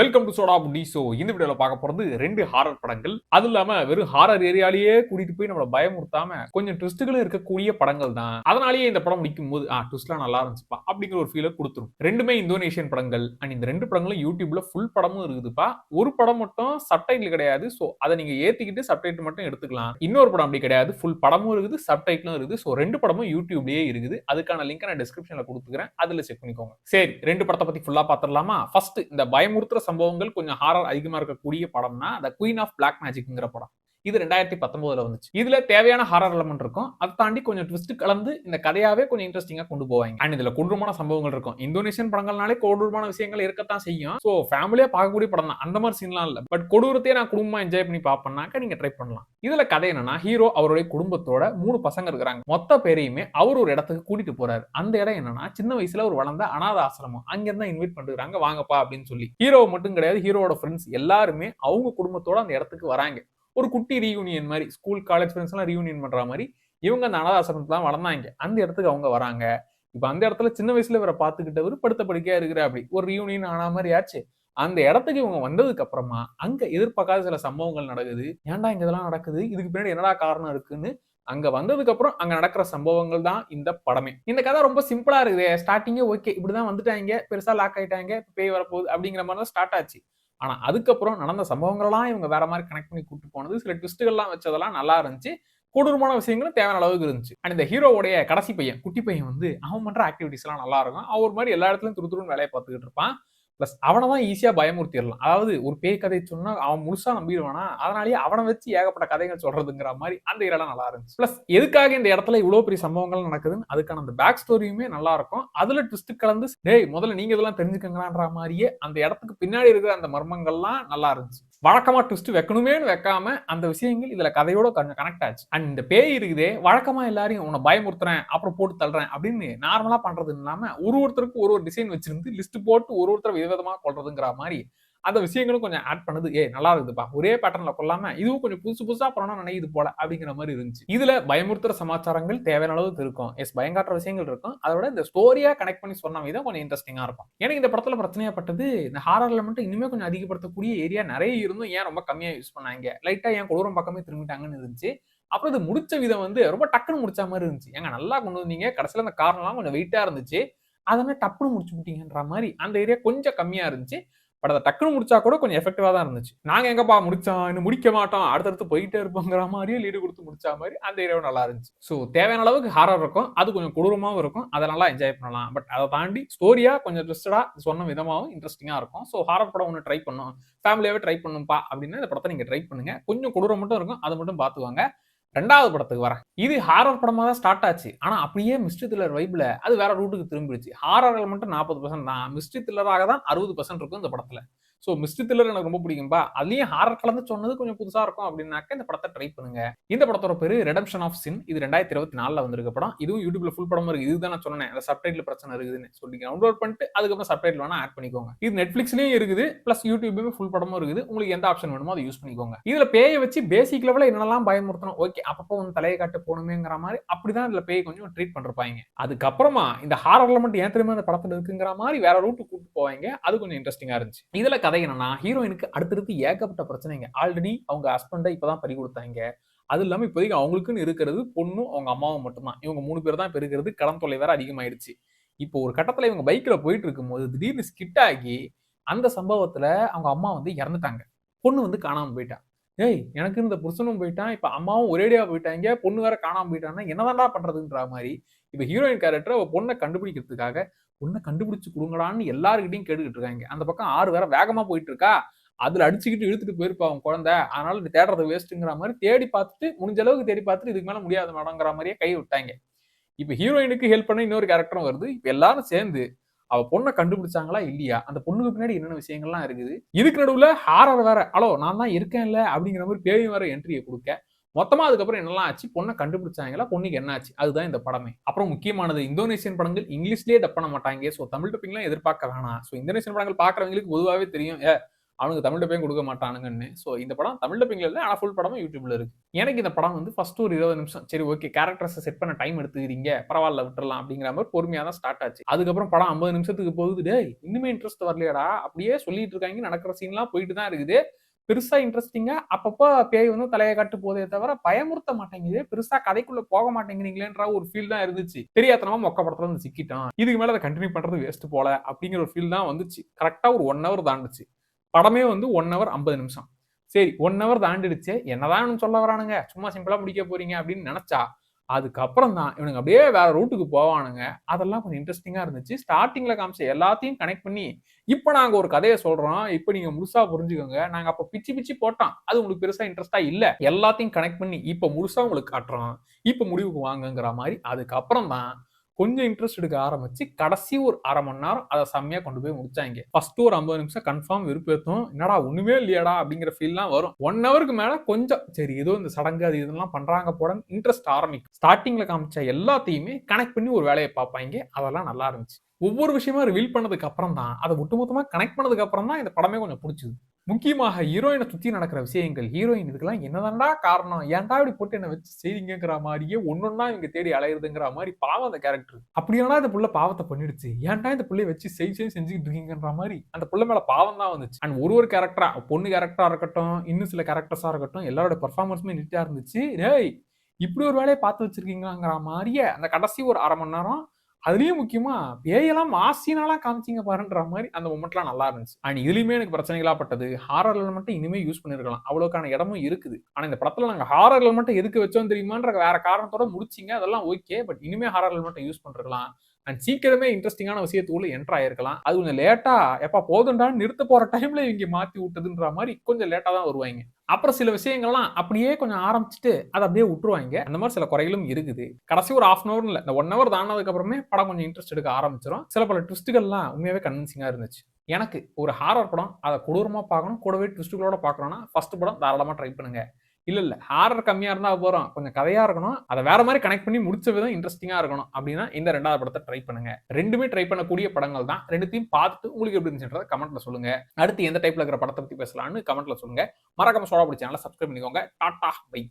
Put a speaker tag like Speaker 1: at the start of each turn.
Speaker 1: Welcome to சோடா புடி so இந்த வீடியோவில் பார்க்க போகிறது ரெண்டு ஹாரர் படங்கள். அது இல்லாமல் வெறும் ஹாரர் ஏரியாலேயே கூட்டிகிட்டு போய் நம்மள பயமுறுத்தாம கொஞ்சம் ட்விஸ்ட்டுகளும் இருக்கக்கூடிய படங்கள் தான். அதனாலேயே இந்த படம் முடிக்கும் போது ஆ ட்விஸ்ட்லாம் நல்லா இருந்துச்சுப்பா அப்படிங்கிற ஒரு ஃபீலை கொடுத்துரும். ரெண்டுமே இந்தோனேஷியன் படங்கள். அண்ட் இந்த ரெண்டு படங்களும் யூடியூப்ல ஃபுல் படமும் இருக்குதுப்பா. ஒரு படம் மட்டும் சப்டைட்டில் கிடையாது. ஸோ அதை நீங்கள் ஏற்றிக்கிட்டு சப்டைட்டில் மட்டும் எடுத்துக்கலாம். இன்னொரு படம் அப்படி கிடையாது. ஃபுல் படமும் இருக்குது சப்டைட்டிலும் இருக்குது. ஸோ ரெண்டு படமும் யூடியூப்லேயே இருக்குது. அதுக்கான லிங்க் நான் டிஸ்கிரிப்ஷனில் கொடுத்துக்கிறேன். அதில் செக் பண்ணிக்கோங்க. சரி ரெண்டு படத்தை பற்றி ஃபுல்லாக பார்த்துடலாமா ஃபர்ஸ்ட் இந்த பயமுறுத்துற சம்பவங்கள் கொஞ்சம் ஹாரர் அதிகமா இருக்கக்கூடிய படம்னா த குயின் ஆஃப் பிளாக் மேஜிக்ங்கிற படம். இது ரெண்டாயிரத்தி பத்தொன்பதுல வந்துச்சு. இதுல தேவையான ஹாரர் எலமெண்ட் இருக்கும். அதை தாண்டி கொஞ்சம் ட்விஸ்ட் கலந்து இந்த கதையாவே கொஞ்சம் இன்ட்ரெஸ்டிங்கா கொண்டு போவாங்க. அண்ட் இதுல கொடூரமான சம்பவங்கள் இருக்கும். இந்தோனேஷியன் படங்கள்னாலே கொடூரமான விஷயங்கள் இருக்கத்தான் செய்யும். ஸோ ஃபேமிலியா பார்க்கக்கூடிய படம் தான். அந்த மாதிரி சீன்லாம் இல்ல. பட் கொடூரத்தையே நான் குடும்பமா என்ஜாய் பண்ணி பார்ப்பேன்னாக்க நீங்க ட்ரை பண்ணலாம். இதுல கதை என்னன்னா ஹீரோ அவருடைய குடும்பத்தோட மூணு பசங்க இருக்கிறாங்க. மொத்த பேரையுமே அவர் ஒரு இடத்துக்கு கூட்டிட்டு போறாரு. அந்த இடம் என்னன்னா சின்ன வயசுல ஒரு வளர்ந்த அனாத ஆசிரமம். அங்கிருந்தா இன்வைட் பண்ணிருக்காங்க வாங்கப்பா அப்படின்னு சொல்லி. ஹீரோ மட்டும் கிடையாது ஹீரோட ஃப்ரெண்ட்ஸ் எல்லாருமே அவங்க குடும்பத்தோட அந்த இடத்துக்கு வராங்க. ஒரு குட்டி ரீயூனியன் மாதிரி ஸ்கூல் காலேஜ் ஃப்ரெண்ட்ஸ்லாம் ரீயூனியன் பண்ற மாதிரி இவங்க அந்த அனாத தான் வளர்ந்தாங்க. அந்த இடத்துக்கு அவங்க வராங்க. இப்ப அந்த இடத்துல சின்ன வயசுல இவரை பார்த்துக்கிட்டவர் படுத்த படுக்கையா இருக்கிற அப்படி ஒரு ரியூனியன் ஆன மாதிரி ஆச்சு. அந்த இடத்துக்கு இவங்க வந்ததுக்கு அப்புறமா அங்க எதிர்பார்க்காத சில சம்பவங்கள் நடக்குது. ஏன்டா இங்க இதெல்லாம் நடக்குது? இதுக்கு பின்னாடி என்னடா காரணம் இருக்குன்னு அங்க வந்ததுக்கு அப்புறம் அங்க நடக்கிற சம்பவங்கள் தான் இந்த படமே. இந்த கதை ரொம்ப சிம்பிளா இருக்குது. ஸ்டார்டிங்கே ஓகே இப்படிதான் வந்துட்டாங்க. பெருசா லாக் ஆயிட்டாங்க. பேய் வரப்போகுது அப்படிங்கிற மாதிரி தான் ஸ்டார்ட் ஆச்சு. ஆனால் அதுக்கப்புறம் நடந்த சம்பவங்கள்லாம் இவங்க வேற மாதிரி கனெக்ட் பண்ணி கூட்டு போனது. சில ட்விஸ்ட்டுகள்லாம் வச்சதெல்லாம் நல்லா இருந்துச்சு. கொடூரமான விஷயங்களும் தேவையான அளவுக்கு இருந்துச்சு. அண்ட் இந்த ஹீரோவுடைய கடைசி பையன் குட்டி பையன் வந்து அவன் பண்ணுற ஆக்டிவிட்டிஸ்லாம் நல்லா இருக்கும். அவர் மாதிரி எல்லா இடத்துலையும் துரு துருன்னு வேலையை பார்த்துக்கிட்டு இருப்பான். பிளஸ் அவனை தான் ஈஸியாக பயமுறுத்திடலாம். அதாவது ஒரு பேய் கதை சொன்னா அவன் முழுசா நம்பிடுவானா? அதனாலேயே அவனை வச்சு ஏகப்பட்ட கதைகள் சொல்றதுங்கிற மாதிரி அந்த இடம் நல்லா இருந்துச்சு. ப்ளஸ் எதுக்காக இந்த இடத்துல இவ்வளோ பெரிய சம்பவங்கள் நடக்குதுன்னு அதுக்கான அந்த பேக் ஸ்டோரியுமே நல்லா இருக்கும். அதில் ட்விஸ்ட் கலந்து டேய் முதல்ல நீங்க இதெல்லாம் தெரிஞ்சுக்கங்களான்ற மாதிரியே அந்த இடத்துக்கு பின்னாடி இருக்கிற அந்த மர்மங்கள்லாம் நல்லா இருந்துச்சு. வழக்கமாக ட்விஸ்ட் வைக்கணுமேனு வைக்காம அந்த விஷயங்கள் இதில் கதையோட கொஞ்சம் கனெக்ட் ஆச்சு. அண்ட் இந்த பேய் இருக்குதே வழக்கமாக எல்லாரையும் உன்னை பயமுறுத்துறேன் அப்புறம் போட்டு தள்ளுறேன் அப்படின்னு நார்மலாக பண்ணுறது இல்லாமல் ஒரு ஒருத்தருக்கு ஒரு ஒரு டிசைன் வச்சிருந்து லிஸ்ட் போட்டு ஒரு ஒருத்தர் விதவிதமாக கொள்றதுங்கிற மாதிரி அந்த விஷயங்களும் கொஞ்சம் ஆட் பண்ணுது ஏ நல்லா இருக்குதுப்பா ஒரே பேட்டர்ன்ல கொள்ளாம இதுவும் கொஞ்சம் புதுசு புதுசா பண்ணணும் நினைக்குது போல அப்படிங்கிற மாதிரி இருந்துச்சு. இதுல பயமுறுத்துற சமாச்சாரங்கள் தேவையான அளவுக்கு இருக்கும். எஸ் பயங்காட்டுற விஷயங்கள் இருக்கும். அதோட இந்த ஸ்டோரியா கனெக்ட் பண்ணி சொன்ன விதம் கொஞ்சம் இன்ட்ரெஸ்டிங்கா இருக்கும். எனக்கு இந்த படத்துல பிரச்சனையாப்பட்டது இந்த ஹாரரில் மட்டும் இன்னுமே கொஞ்சம் அதிகப்படுத்தக்கூடிய ஏரியா நிறைய இருந்தும் ஏன் ரொம்ப கம்மியா யூஸ் பண்ணாங்க. லைட்டா ஏன் கொடூரம் பக்கமே திரும்பிட்டாங்கன்னு இருந்துச்சு. அப்புறம் இது முடிச்ச விதம் வந்து ரொம்ப டக்குன்னு முடிச்ச மாதிரி இருந்துச்சு. எங்க நல்லா கொண்டு வந்தீங்க. கடைசியில அந்த காரணம்லாம் கொஞ்சம் வெயிட்டா இருந்துச்சு. அதனால டப்புன்னு முடிச்சு விட்டீங்கன்ற மாதிரி அந்த ஏரியா கொஞ்சம் கம்மியா இருந்துச்சு. பட் அதை டக்குன்னு முடிச்சா கூட கொஞ்சம் எஃபெக்டிவா தான் இருந்துச்சு. நாங்க எங்கப்பா முடிச்சோம் இன்னும் முடிக்க மாட்டோம். அடுத்தடுத்து போயிட்டே இருப்போங்கிற மாதிரியே லீடு கொடுத்து முடிச்சா மாதிரி அந்த இரவு நல்லா இருந்துச்சு. ஸோ தேவையான அளவுக்கு ஹாரர் இருக்கும். அது கொஞ்சம் கொடூரமாகவும் இருக்கும். அதை நல்லா என்ஜாய் பண்ணலாம். பட் அதை தாண்டி ஸ்டோரியா கொஞ்சம் ட்விஸ்டடா சொன்ன விதமாகவும் இன்ட்ரெஸ்டிங்கா இருக்கும். ஸோ ஹாரர் படம் ஒன்று ட்ரை பண்ணும். ஃபேமிலியாவே ட்ரை பண்ணும்பா அப்படின்னா இந்த படத்தை நீங்க ட்ரை பண்ணுங்க. கொஞ்சம் கொடூரம் மட்டும் இருக்கும். அதை மட்டும் பார்த்துவாங்க ரெண்டாவது படத்துக்கு வரேன். இது ஹாரர் படமா தான் ஸ்டார்ட் ஆச்சு. ஆனா அப்படியே மிஸ்ட்ரி த்ரில்லர் வைப்ல அது வேற ரூட்டுக்கு திரும்பிடுச்சு. ஹாரர் மட்டும் நாற்பது பர்சன்ட் தான். மிஸ்ட்ரி த்ரில்லராக தான் அறுபது பர்சன்ட் இருக்கும் இந்த படத்துல. ஸோ மிஸ்ட் தில்லர் எனக்கு ரொம்ப பிடிக்கும்பா. அதுலேயும் ஹாரர் கலந்து சொன்னது கொஞ்சம் புதுசாக இருக்கும் அப்படின்னாக்க இந்த படத்தை ட்ரை பண்ணுங்க. இந்த படத்தோட பேரு ரெடம்ஷன் ஆஃப் சின் இது ரெண்டாயிரத்தி இருபத்தி நாலுல வந்திருக்க படம் இதுவும் யூடியூப்ல ஃபுல் படமும் இருக்கு. இதுதான் நான் சொன்னேன். அந்த சப்டைட்டில் பிரச்சனை இருக்குதுன்னு சொல்லி டவுன்லோட் பண்ணிட்டு அதுக்கப்புறம் சப்டைட்டில் வேணா ஆட் பண்ணிக்கோங்க. இது நெட்ஃபிளிக்ஸ்லேயும் இருக்குது. பிளஸ் யூடியூப்லேயுமே ஃபுல் படமும் இருக்குது. உங்களுக்கு எந்த ஆப்ஷன் வேணுமோ அதை யூஸ் பண்ணிக்கோங்க. இதில் பேயை வச்சு பேசிக் லெவலில் என்னெல்லாம் பயமுறுத்தணும்? ஓகே அப்பப்போ வந்து தலையை காட்டு போகணுமேங்கிற மாதிரி அப்படிதான் இதில் பேய் கொஞ்சம் ட்ரீட் பண்ணிருப்பாங்க. அதுக்கப்புறமா இந்த ஹாரர் எலமெண்ட் ஏன் திரும்ப அந்த படத்தில் இருக்குங்கிற மாதிரி வேற ரூட்டு கூப்பிட்டு போவாங்க. அது கொஞ்சம் இன்ட்ரெஸ்டிங்காக இருந்துச்சு. இதில் கதை என்னன்னா ஹீரோயினுக்கு அடுத்தடுத்து ஏகப்பட்ட பிரச்சனைங்க. ஆல்ரெடி அவங்க ஹஸ்பண்டை இப்பதான் பறி கொடுத்தாங்க. அது இல்லாமல் இப்போதைக்கு அவங்களுக்குன்னு இருக்கிறது பொண்ணும் அவங்க அம்மாவும் மட்டும்தான். இவங்க மூணு பேர் தான் இப்ப இருக்கிறது கடன் தொல்லை வேற அதிகமாயிடுச்சு. இப்போ ஒரு கட்டத்தில் இவங்க பைக்கில் போயிட்டு இருக்கும்போது திடீர்னு ஸ்கிட் ஆகி அந்த சம்பவத்தில் அவங்க அம்மா வந்து இறந்துட்டாங்க. பொண்ணு வந்து காணாமல் போயிட்டா. ஏய் எனக்கு இந்த புருஷனும் போயிட்டான் இப்ப அம்மாவும் ஒரேடியா போயிட்டாங்க பொண்ணு வேற காணாம போயிட்டான்னா என்னதான்டா பண்றதுன்ற மாதிரி. இப்ப ஹீரோயின் கேரக்டர் அவ பொண்ணை கண்டுபிடிக்கிறதுக்காக பொண்ணை கண்டுபிடிச்சு கொடுங்கடான்னு எல்லாருக்கிட்டையும் கேட்டுக்கிட்டு இருக்காங்க. அந்த பக்கம் ஆறு வேற வேகமா போயிட்டு இருக்கா அதுல அடிச்சுக்கிட்டு இழுத்துட்டு போயிருப்பா அவன் குழந்தை. அதனால நீ தேடுறது வேஸ்ட்டுங்கிற மாதிரி தேடி பார்த்துட்டு முடிஞ்ச அளவுக்கு தேடி பார்த்துட்டு இதுக்கு மேல முடியாத மேடங்கிற மாதிரியே கை விட்டாங்க. இப்ப ஹீரோயினுக்கு ஹெல்ப் பண்ண இன்னொரு கேரக்டரும் வருது. இப்ப எல்லாரும் சேர்ந்து அவ பொண்ணை கண்டுபிடிச்சாங்களா இல்லையா? அந்த பொண்ணுக்கு பின்னாடி என்னென்ன விஷயங்கள்லாம் இருக்குது? இதுக்கு நடுவுல ஹாரர் வேற ஹலோ நான் தான் இருக்கேன்ல அப்படிங்கிற மாதிரி பேய் வேற என்ட்ரியை கொடுக்க. மொத்தமா அதுக்கப்புறம் என்னெல்லாம் ஆச்சு? பொண்ணை கண்டுபிடிச்சாங்களா? பொண்ணுக்கு என்ன ஆச்சு? அதுதான் இந்த படமே. அப்புறம் முக்கியமானது இந்தோனேஷியன் படங்கள் இங்கிலீஷ்லயே டப் பண்ண மாட்டாங்க. ஸோ தமிழ் டப்பிங்லாம் எதிர்பார்க்க வேணாம். ஸோ இந்தோனேஷியன் படங்கள் பாக்குறவங்களுக்கு பொதுவாகவே தெரியும். ஏ அவனுக்கு தமிழ் டப்பையும் கொடுக்க மாட்டானுங்கன்னு. ஸோ இந்த படம் தமிழ் டப்பிங்ல இல்லை ஆனால் ஃபுல் படமும் யூடியூப்ல இருக்கு. எனக்கு இந்த படம் வந்து ஃபர்ஸ்ட் ஒரு இருபது நிமிஷம். சரி ஓகே கேரக்டர்ஸை செட் பண்ண டைம் எடுத்துக்கிறீங்க. பரவாயில்ல விட்டுறலாம் அப்படிங்கிற மாதிரி பொறுமையாக தான் ஸ்டார்ட் ஆச்சு. அதுக்கப்புறம் படம் ஐம்பது நிமிஷத்துக்கு போகுது. டே இன்னுமே இன்ட்ரெஸ்ட் வரலையடா. அப்படியே சொல்லிட்டு இருக்காங்க. நடக்கிற சீன்லாம் போயிட்டு தான் இருக்குது. பெருசா இன்ட்ரெஸ்டிங்கா அப்பப்போ பேய் வந்து தலையை கட்டு போதே தவிர பயமுறுத்த மாட்டேங்குது. பெருசா கதைக்குள்ள போக மாட்டேங்கிறீங்களேன்ற ஒரு ஃபீல் தான் இருந்துச்சு. தெரியாதனமா மொக்க படத்துல வந்து சிக்கிட்டான். இதுக்கு மேல அதை கண்டினியூ பண்றது வேஸ்ட் போல அப்படிங்கிற ஒரு ஃபீல் தான் வந்துச்சு. கரெக்டா ஒரு ஒன் ஹவர் தாண்டுச்சு. படமே வந்து ஒன் ஹவர் ஐம்பது நிமிஷம். சரி ஒன் ஹவர் தாண்டிடுச்சு என்னதான் சொல்ல வரானுங்க? சும்மா சிம்பிளா முடிக்க போறீங்க அப்படின்னு நினைச்சா அதுக்கப்புறம் தான் இவனுங்க அப்படியே வேற ரூட்டுக்கு போவானுங்க. அதெல்லாம் கொஞ்சம் இன்ட்ரெஸ்டிங்கா இருந்துச்சு. ஸ்டார்டிங்ல காமிச்ச எல்லாத்தையும் கனெக்ட் பண்ணி இப்போ நாங்க ஒரு கதையை சொல்றோம். இப்போ நீங்க முழுசா புரிஞ்சுக்கோங்க. நாங்க அப்ப பிச்சு பிச்சு போட்டோம் அது உங்களுக்கு பெருசா இன்ட்ரெஸ்டா இல்ல. எல்லாத்தையும் கனெக்ட் பண்ணி இப்போ முழுசா உங்களுக்கு காட்டுறோம் இப்போ முடிவுக்கு வாங்குங்கிற மாதிரி அதுக்கப்புறம் தான் கொஞ்சம் இன்ட்ரெஸ்ட் எடுக்க ஆரம்பிச்சு கடைசி ஒரு அரை மணி நேரம் அதை செம்மையா கொண்டு போய் முடிச்சாங்க. ஃபர்ஸ்ட் ஒரு ஐம்பது நிமிஷம் கன்ஃபார்ம் விருப்பத்தும் என்னடா ஒண்ணுமே இல்லையாடா அப்படிங்கிற ஃபீல்லாம் வரும். ஒன் ஹவருக்கு மேல கொஞ்சம் சரி ஏதோ இந்த சடங்கு அது இதெல்லாம் பண்றாங்க போட இன்ட்ரெஸ்ட் ஆரம்பிக்கும். ஸ்டார்டிங்ல காமிச்ச எல்லாத்தையுமே கனெக்ட் பண்ணி ஒரு வேலையை பார்ப்பாங்க. அதெல்லாம் நல்லா இருந்துச்சு. ஒவ்வொரு விஷயமா ரிவீல் பண்ணதுக்கு அப்புறம் தான் அதை ஒட்டுமொத்தமாக கனெக்ட் பண்ணதுக்கு அப்புறம் தான் இந்த படமே கொஞ்சம் பிடிச்சது. முக்கியமாக ஹீரோயினை சுற்றி நடக்கிற விஷயங்கள் ஹீரோயின் இதுக்கெல்லாம் என்னதான்டா காரணம்? ஏன்டா இப்படி போட்டு என்ன வச்சு செய்திங்கிற மாதிரியே ஒன்னொன்னா இவங்க தேடி அலையிறதுங்கிற மாதிரி பாவம் அந்த கேரக்டர் அப்படியானா இந்த புள்ள பாவத்தை பண்ணிடுச்சு. ஏன்டா இந்த புள்ளைய வச்சு செய் செய் செஞ்சுக்கிட்டு இருக்கீங்கன்ற மாதிரி அந்த புள்ள மேல பாவம் தான் வந்துச்சு. அண்ட் ஒரு ஒரு கேரக்டரா பொண்ணு கேரக்டரா இருக்கட்டும் இன்னும் சில கேரக்டர்ஸா இருக்கட்டும் எல்லாரோட பெர்ஃபார்மன்ஸுமே நீட்டா இருந்துச்சு. டேய் இப்படி ஒரு வேலையை பார்த்து வச்சிருக்கீங்களாங்கிற மாதிரியே அந்த கடைசி ஒரு அரை மணி நேரம் அதுலயும் முக்கியமா பேயெல்லாம் மாசினாலாம் காமிச்சிங்க பாருன்ற மாதிரி அந்த மொமெண்ட்லாம் நல்லா இருந்துச்சு. அண்ட் இதுலயுமே எனக்கு பிரச்சனைகளா பட்டது. ஹாரர் மட்டும் இனிமே யூஸ் பண்ணிருக்கலாம். அவ்வளவுக்கான இடமும் இருக்குது. ஆனா இந்த படத்துல நாங்க ஹாரர் மட்டும் எதுக்கு வச்சோம் தெரியுமான்ற வேற காரணத்தோட முடிச்சிங்க. அதெல்லாம் ஓகே பட் இனிமே ஹாரர் மட்டும் யூஸ் பண்ணிருக்கலாம். அண்ட் சீக்கிரமே இன்ட்ரெஸ்டிங்கான விஷயத்துக்குள்ள என்டர் ஆயிருக்கலாம். அது கொஞ்சம் லேட்டா எப்பா போதுண்டான்னு நிறுத்த போற டைம்ல இவங்க மாத்தி விட்டதுன்ற மாதிரி கொஞ்சம் லேட்டா தான் வருவாங்க. அப்புறம் சில விஷயங்கள்லாம் அப்படியே கொஞ்சம் ஆரம்பிச்சுட்டு அதை அப்படியே விட்டுருவாங்க. அந்த மாதிரி சில குறைகளும் இருக்குது. கடைசி ஒரு ஆஃப் அன் அவர் இல்லை இந்த ஒன் ஹவர் தானதுக்கு அப்புறமே படம் கொஞ்சம் இன்ட்ரெஸ்ட் எடுக்க ஆரம்பிச்சிடும் சில பல ட்விஸ்ட்டுகள்லாம் உண்மையாகவே கன்வின்சிங்காக இருந்துச்சு. எனக்கு ஒரு ஹாரர் படம் அதை கொடூரமாக பார்க்கணும். கூடவே ட்விஸ்ட்டுகளோட பார்க்கணும்னா ஃபர்ஸ்ட் படம் தாராளமாக ட்ரை பண்ணுங்க. இல்ல இல்ல. ஹாரர் கம்மியா இருந்தா போறோம். கொஞ்சம் கதையா இருக்கணும். அதை வேற மாதிரி கனெக்ட் பண்ணி முடிச்ச விதம் இன்ட்ரெஸ்டிங்கா இருக்கணும் அப்படின்னா இந்த ரெண்டாவது படத்தை ட்ரை பண்ணுங்க. ரெண்டுமே ட்ரை பண்ணக்கூடிய படங்கள் தான். ரெண்டுத்தையும் பார்த்துட்டு உங்களுக்கு எப்படி இருந்துச்சுன்றத கமெண்ட்ல சொல்லுங்க. அடுத்து எந்த டைப்ல இருக்கிற படத்தை பத்தி பேசலாம்னு கமெண்ட்ல சொல்லுங்க. மறக்காம சோழா பிடிச்ச சேனலை சப்ஸ்கிரைப் பண்ணிக்கோங்க. Tata bye